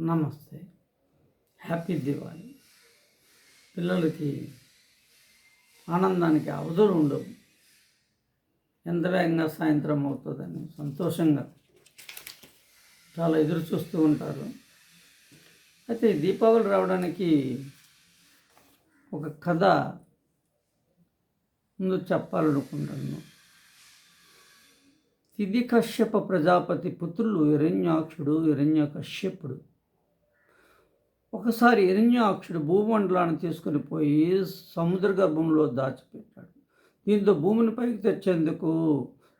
నమస్తే. హ్యాపీ దివాళీ. పిల్లలకి ఆనందానికి అవధులు ఉండవు. ఎంత వేగంగా సాయంత్రం అవుతుందని సంతోషంగా చాలా ఎదురు చూస్తూ ఉంటారు. అయితే దీపావళి రావడానికి ఒక కథ ముందు చెప్పాలనుకుంటున్నాను. తిది కశ్యప ప్రజాపతి పుత్రులు హిరణ్యాక్షుడు హిరణ్యకశ్యపుడు. ఒకసారి హిరణ్యాక్షుడు భూమండలాన్ని తీసుకుని పోయి సముద్ర గర్భంలో దాచిపెట్టాడు. దీంతో భూమిని పైకి తెచ్చేందుకు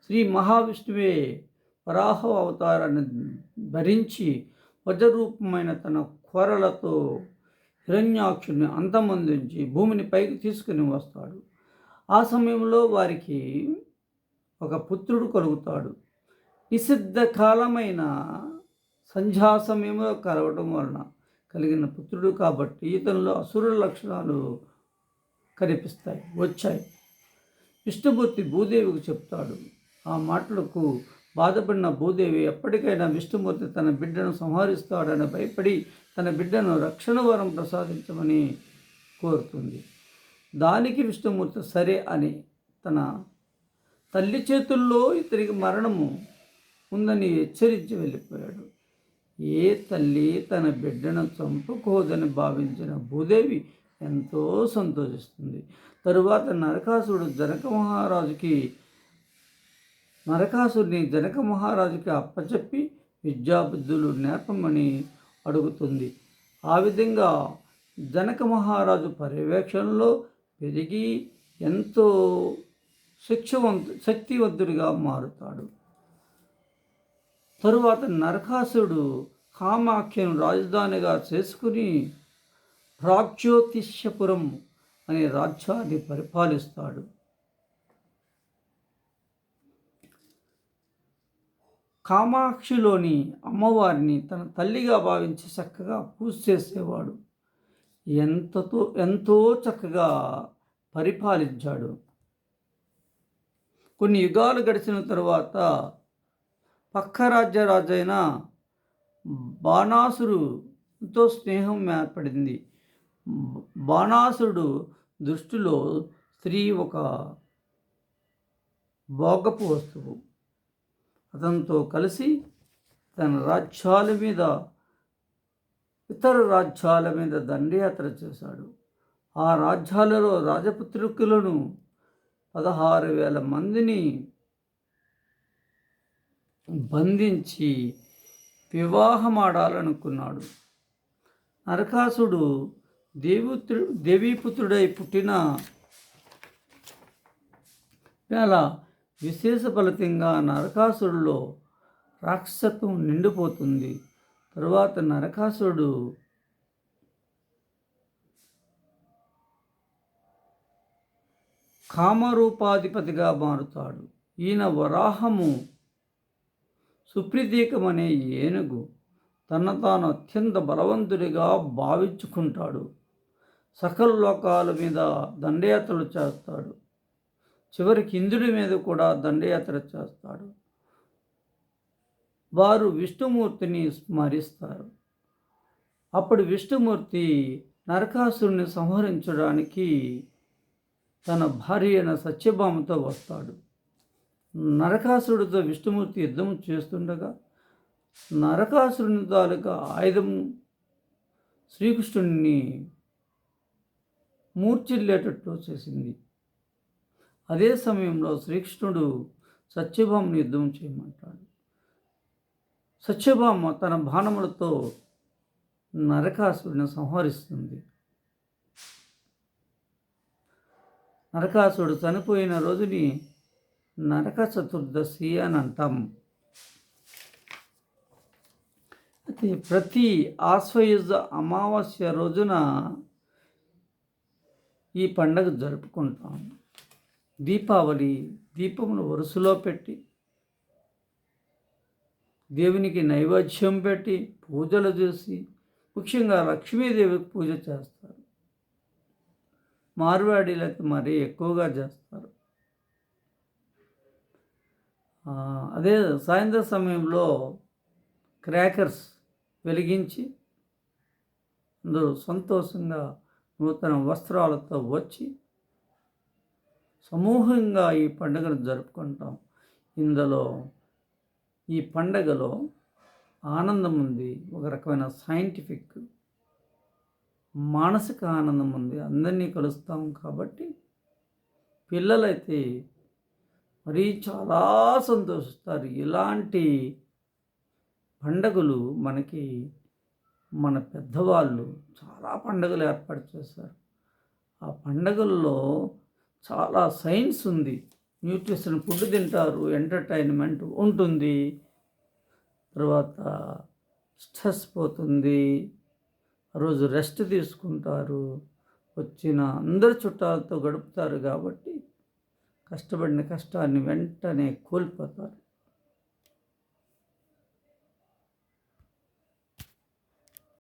శ్రీ మహావిష్ణువే వరాహ అవతారాన్ని ధరించి వజ్రరూపమైన తన కొరలతో హిరణ్యాక్షుడిని అంతమందించి భూమిని పైకి తీసుకుని వస్తాడు. ఆ సమయంలో వారికి ఒక పుత్రుడు కలుగుతాడు. నిషిద్ధ కాలమైన సంధ్యా సమయంలో కలవటం వలన కలిగిన పుత్రుడు కాబట్టి ఇతనిలో అసురుల లక్షణాలు కనిపిస్తాయి వచ్చాయి. విష్ణుమూర్తి భూదేవికి చెప్తాడు ఆ మాటలకు బాధపడిన భూదేవి ఎప్పటికైనా విష్ణుమూర్తి తన బిడ్డను సంహరిస్తాడని భయపడి తన బిడ్డను రక్షణ వరం ప్రసాదించమని కోరుతుంది. దానికి విష్ణుమూర్తి సరే అని తన తల్లి చేతుల్లో ఇతనికి మరణము ఉందని హెచ్చరించి వెళ్ళిపోయాడు. ఏ తల్లి తన బిడ్డను చంపుకోదని భావించిన భూదేవి ఎంతో సంతోషిస్తుంది. తరువాత నరకాసుడు జనక మహారాజుకి నరకాసుడిని జనక మహారాజుకి అప్పచెప్పి విద్యాబుద్ధులు నేర్పమని అడుగుతుంది. ఆ విధంగా జనక మహారాజు పర్యవేక్షణలో పెరిగి ఎంతో శిక్షవంతు శక్తివంతుడిగా మారుతాడు. తరువాత నరకాసుడు కామాఖ్యను రాజధానిగా చేసుకుని ప్రాగ్జ్యోతిష్యపురం అనే రాజ్యాన్ని పరిపాలిస్తాడు. కామాక్షిలోని అమ్మవారిని తన తల్లిగా భావించి చక్కగా పూజ చేసేవాడు. ఎంతతో ఎంతో చక్కగా పరిపాలించాడు. కొన్ని యుగాలు గడిచిన తర్వాత పక్క రాజ్య రాజైన బాణాసురుతో స్నేహం ఏర్పడింది. బాణాసురుడు దృష్టిలో స్త్రీ ఒక భోగపు వస్తువు. అతనితో కలిసి తన రాజ్యాల మీద ఇతర రాజ్యాల మీద దండయాత్ర చేశాడు. ఆ రాజ్యాలలో రాజపుత్రికులను పదహారు వేల మందిని బంధించి వివాహమాడాలనుకున్నాడు. నరకాసుడు దేవుత్రు దేవీపుత్రుడై పుట్టిన వేళ విశేష ఫలితంగా నరకాసురులో రాక్షసత్వం నిండిపోతుంది. తరువాత నరకాసురుడు కామరూపాధిపతిగా మారుతాడు. ఈయన వరాహము సుప్రీతీకమనే ఏనుగు తన తాను అత్యంత బలవంతుడిగా భావించుకుంటాడు. సకల లోకాల మీద దండయాత్రలు చేస్తాడు. చివరికి ఇంద్రుడి మీద కూడా దండయాత్ర చేస్తాడు. వారు విష్ణుమూర్తిని స్మరిస్తారు. అప్పుడు విష్ణుమూర్తి నరకాసురుని సంహరించడానికి తన భార్య అయిన సత్యభామతో వస్తాడు. నరకాసురుడితో విష్ణుమూర్తి యుద్ధం చేస్తుండగా నరకాసురుని తాలూకా ఆయుధం శ్రీకృష్ణుడిని మూర్చిల్లేటట్టు చేసింది. అదే సమయంలో శ్రీకృష్ణుడు సత్యభామని యుద్ధం చేయమంటాడు. సత్యభామ తన బాణములతో నరకాసుడిని సంహరిస్తుంది. నరకాసుడు చనిపోయిన రోజుని నరక చతుర్దశి అని అంటాం. అయితే ప్రతి ఆశ్వయుజ అమావాస్య రోజున ఈ పండగ జరుపుకుంటాం. దీపావళి దీపమును వరుసలో పెట్టి దేవునికి నైవేద్యం పెట్టి పూజలు చేసి ముఖ్యంగా లక్ష్మీదేవికి పూజ చేస్తారు. మార్వాడీలకి మరీ ఎక్కువగా చేస్తారు. అదే సాయంత్రం సమయంలో క్రాకర్స్ వెలిగించి అందరూ సంతోషంగా నూతన వస్త్రాలతో వచ్చి సమూహంగా ఈ పండుగను జరుపుకుంటాం. ఇందులో ఈ పండగలో ఆనందం ఉంది. ఒక రకమైన సైంటిఫిక్ మానసిక ఆనందం ఉంది. అందరినీ కలుస్తాం కాబట్టి పిల్లలైతే మరీ చాలా సంతోషిస్తారు. ఇలాంటి పండగలు మనకి మన పెద్దవాళ్ళు చాలా పండగలు ఏర్పాటు చేస్తారు ఆ పండగల్లో చాలా సైన్స్ ఉంది. న్యూట్రిషన్ ఫుడ్ తింటారు ఎంటర్టైన్మెంట్ ఉంటుంది తర్వాత స్ట్రెస్ పోతుంది రోజు రెస్ట్ తీసుకుంటారు వచ్చిన అందరు చుట్టాలతో గడుపుతారు కాబట్టి కష్టపడిన కష్టాన్ని వెంటనే కోల్పోతారు.